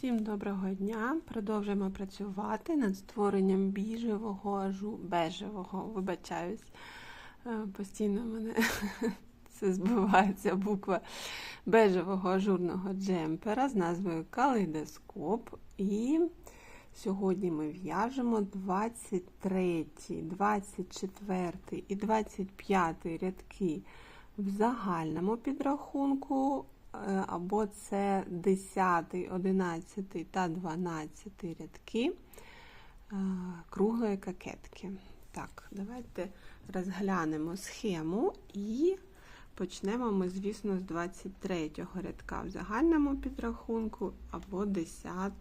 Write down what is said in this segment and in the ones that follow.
Всім доброго дня! Продовжуємо працювати над створенням біжевого ажу... бежевого, вибачаюсь. Е, Постійно мене це збивається буква бежевого ажурного джемпера з назвою Калейдоскоп. І сьогодні ми в'яжемо 23, 24 і 25 рядки в загальному підрахунку або це 10, 11 та 12 рядки е, круглої кокетки. Так, давайте розглянемо схему і почнемо ми, звісно, з 23 рядка в загальному підрахунку або 10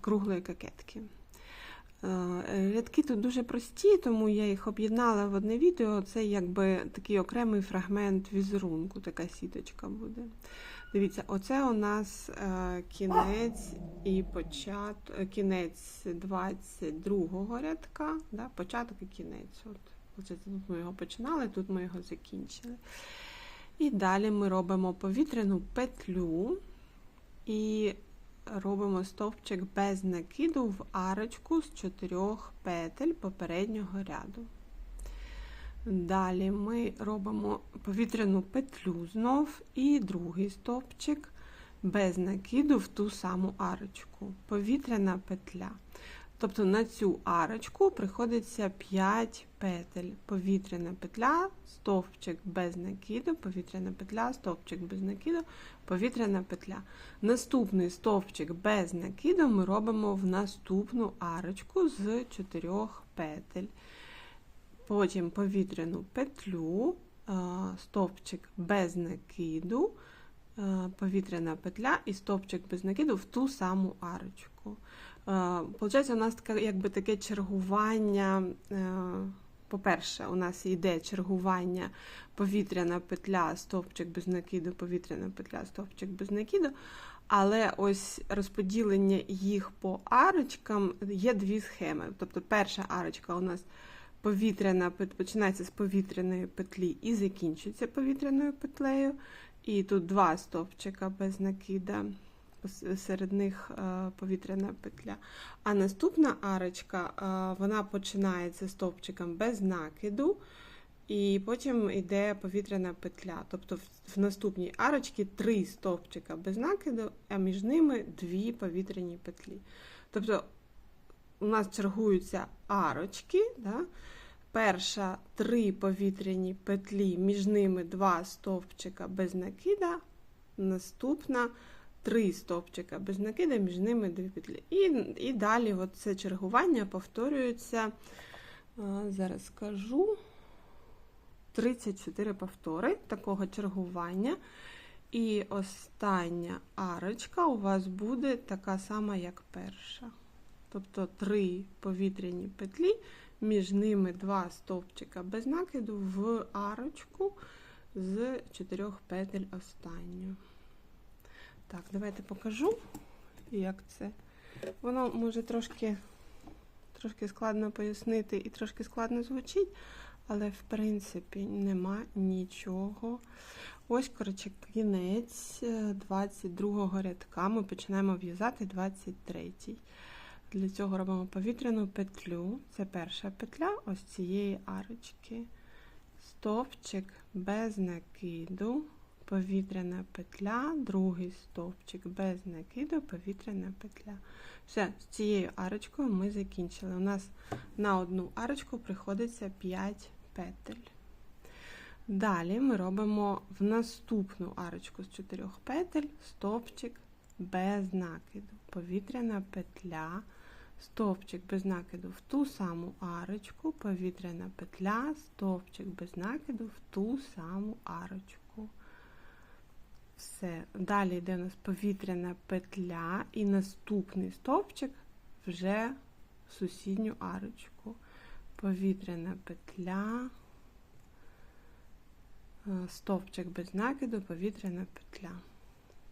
круглої кокетки. Е, рядки тут дуже прості, тому я їх об'єднала в одне відео. Це якби такий окремий фрагмент візерунку, така сіточка буде. Дивіться, оце у нас е, кінець і початок, кінець 22 рядка, да, початок і кінець. От, Оце Тут ми його починали, тут ми його закінчили. І далі ми робимо повітряну петлю. І робимо стовпчик без накиду в арочку з 4 петель попереднього ряду. Далі ми робимо повітряну петлю знов і другий стовпчик без накиду в ту саму арочку. Повітряна петля. Тобто на цю арочку приходиться 5 петель. Повітряна петля, стовпчик без накиду, повітряна петля, стовпчик без накиду, повітряна петля. Наступний стовпчик без накиду ми робимо в наступну арочку з 4 петель. Потім повітряну петлю, стовпчик без накиду, повітряна петля і стовпчик без накиду в ту саму арочку. Получається, у нас таке, якби таке чергування. Е, по-перше, у нас йде чергування повітряна петля, стовпчик без накиду, повітряна петля, стовпчик без накиду. Але ось розподілення їх по арочкам є дві схеми. Тобто перша арочка у нас повітряна починається з повітряної петлі і закінчується повітряною петлею. І тут два стовпчика без накида серед них е, повітряна петля. А наступна арочка е, вона починається стовпчиком без накиду, і потім йде повітряна петля. Тобто в наступній арочці три стовпчика без накиду, а між ними дві повітряні петлі. Тобто у нас чергуються арочки. Да? Перша три повітряні петлі, між ними два стовпчика без накида, наступна три стовпчика без накида, між ними дві петлі. І і далі от це чергування повторюється, зараз скажу, 34 повтори такого чергування. І остання арочка у вас буде така сама, як перша. Тобто три повітряні петлі, між ними два стовпчика без накиду в арочку з чотирьох петель останню. Так, давайте покажу, як це. Воно може трошки трошки складно пояснити і трошки складно звучить, але, в принципі, нема нічого. Ось, коротше, кінець 22-го рядка. Ми починаємо в'язати 23-й. Для цього робимо повітряну петлю. Це перша петля ось цієї арочки. Стовпчик без накиду повітряна петля, другий стовпчик без накиду, повітряна петля. Все, з цією арочкою ми закінчили. У нас на одну арочку приходиться 5 петель. Далі ми робимо в наступну арочку з 4 петель стовпчик без накиду, повітряна петля, стовпчик без накиду в ту саму арочку, повітряна петля, стовпчик без накиду в ту саму арочку. Все. Далі йде у нас повітряна петля і наступний стовпчик вже в сусідню арочку. Повітряна петля, е, стовпчик без накиду, повітряна петля.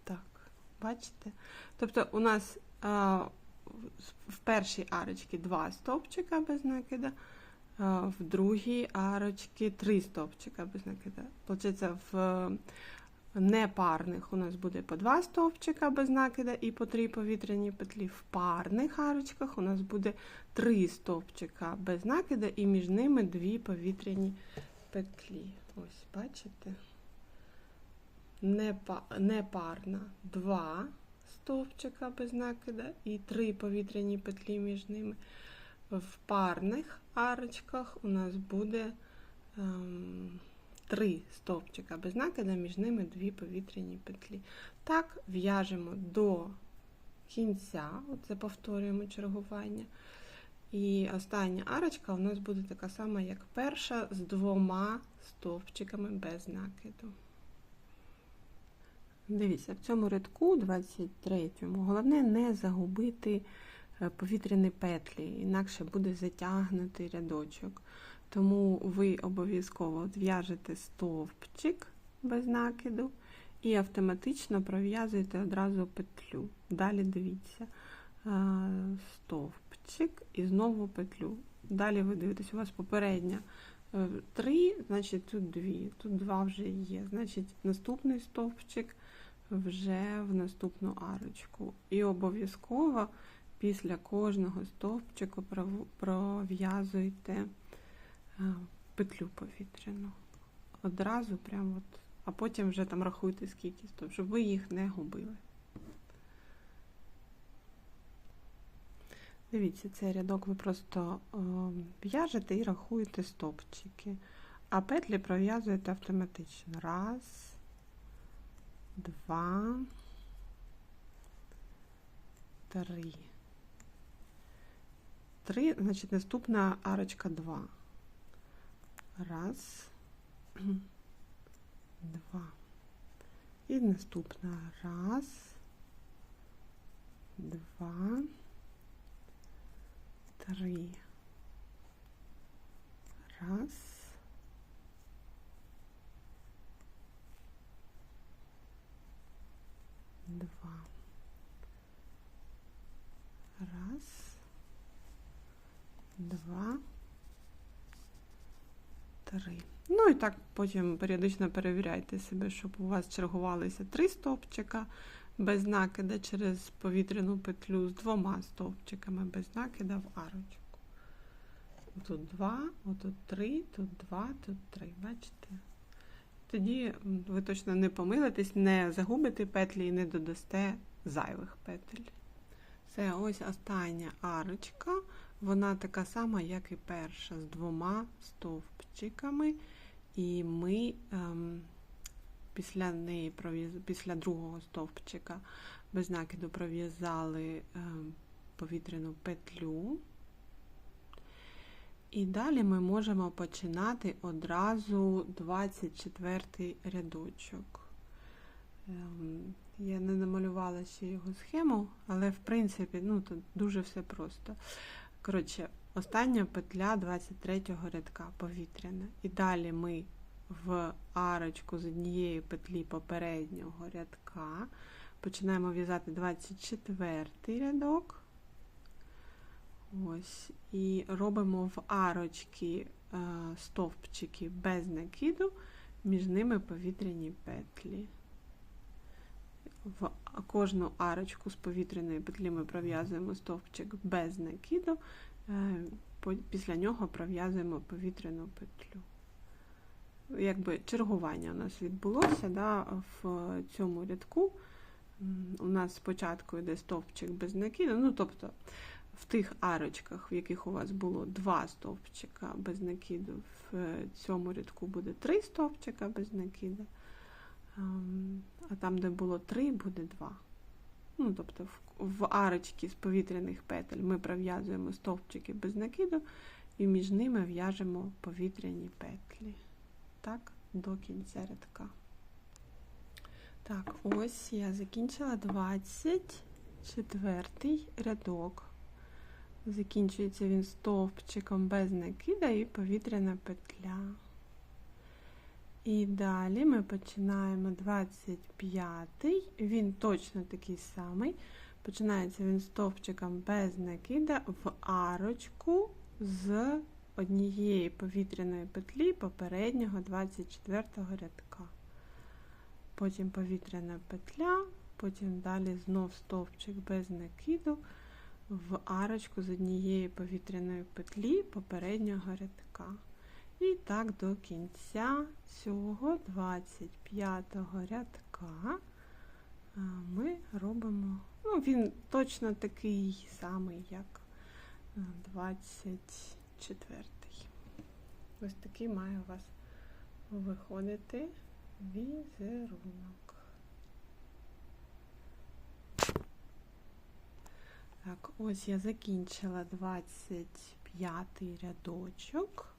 Так, бачите? Тобто у нас а, в першій арочці два стовпчика без накида, а, в другій арочці три стовпчика без накида. Получається, в непарних у нас буде по два стовпчика без накида і по три повітряні петлі. В парних арочках у нас буде три стовпчика без накида і між ними дві повітряні петлі. Ось, бачите? Непа- Непарна два стовпчика без накида і три повітряні петлі між ними. В парних арочках у нас буде ем, три стовпчика без накида, між ними дві повітряні петлі. Так, в'яжемо до кінця, оце повторюємо чергування. І остання арочка у нас буде така сама, як перша, з двома стовпчиками без накиду. Дивіться, в цьому рядку, 23-му, головне не загубити е, повітряні петлі, інакше буде затягнутий рядочок. Тому ви обов'язково в'яжете стовпчик без накиду і автоматично пров'язуєте одразу петлю. Далі дивіться, е, стовпчик і знову петлю. Далі ви дивитесь, у вас попередня е, три, значить тут дві, тут два вже є. Значить, наступний стовпчик вже в наступну арочку. І обов'язково після кожного стовпчику пров- пров'язуйте е, петлю повітряну. Одразу прямо от, а потім вже там рахуйте скільки щоб ви їх не губили. Дивіться, цей рядок ви просто е, в'яжете і рахуєте стовпчики, а петлі пров'язуєте автоматично. Раз, два, три. Три, значить, наступна арочка два. Раз, два. І наступна раз, два, три. Раз. Два. Раз. Два. Три. Ну і так потім періодично перевіряйте себе, щоб у вас чергувалися три стовпчика без накида через повітряну петлю з двома стовпчиками без накида в арочку. Тут два, отут три, тут два, тут три. Бачите? Тоді ви точно не помилитесь, не загубите петлі і не додасте зайвих петель. Це ось остання арочка. Вона така сама, як і перша, з двома стовпчиками. І ми ем, після неї після другого стовпчика без накиду пров'язали ем, повітряну петлю. І далі ми можемо починати одразу 24 рядочок. Ем, Я не намалювала ще його схему, але в принципі ну, тут дуже все просто. Коротше, остання петля 23 рядка повітряна. І далі ми в арочку з однієї петлі попереднього рядка починаємо в'язати 24-й рядок. Ось, і робимо в арочки е, стовпчики без накиду, між ними повітряні петлі. В кожну арочку з повітряної петлі ми пров'язуємо стовпчик без накиду, е, після нього пров'язуємо повітряну петлю. Якби чергування у нас відбулося да, в цьому рядку. У нас спочатку йде стовпчик без накиду, ну тобто в тих арочках, в яких у вас було два стовпчика без накиду, в цьому рядку буде три стовпчика без накиду, а там, де було три, буде два. Ну, тобто в, арочки з повітряних петель ми пров'язуємо стовпчики без накиду і між ними в'яжемо повітряні петлі. Так, до кінця рядка. Так, ось я закінчила 24 рядок. Закінчується він стовпчиком без накида і повітряна петля. І далі ми починаємо 25-й, він точно такий самий. Починається він стовпчиком без накида в арочку з однієї повітряної петлі попереднього 24 рядка. потім повітряна петля, потім далі знов стовпчик без накиду в арочку з однієї повітряної петлі попереднього рядка. І так до кінця цього 25-го рядка ми робимо, ну він точно такий самий, як 24-й. Ось такий має у вас виходити візерунок. Так, ось я закінчила 25 рядочок.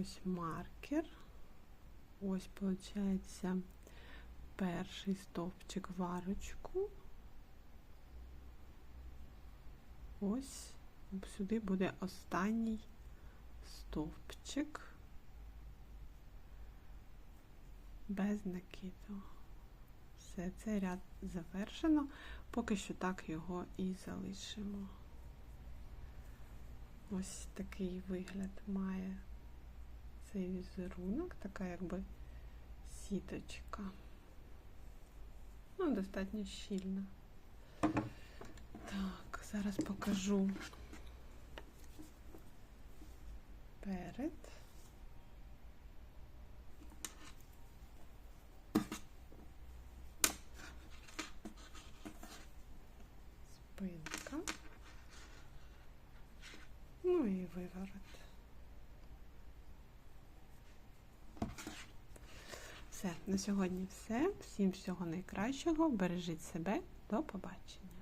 Ось маркер. Ось, виходить, перший стовпчик в арочку. Ось сюди буде останній стовпчик без накиду. Все, цей ряд завершено. Поки що так його і залишимо. Ось такий вигляд має цей візерунок, така якби сіточка. Ну, достатньо щільна. Так, зараз покажу перед. Спинка. Ну і виворот. Все, на сьогодні все. Всім всього найкращого. Бережіть себе. До побачення.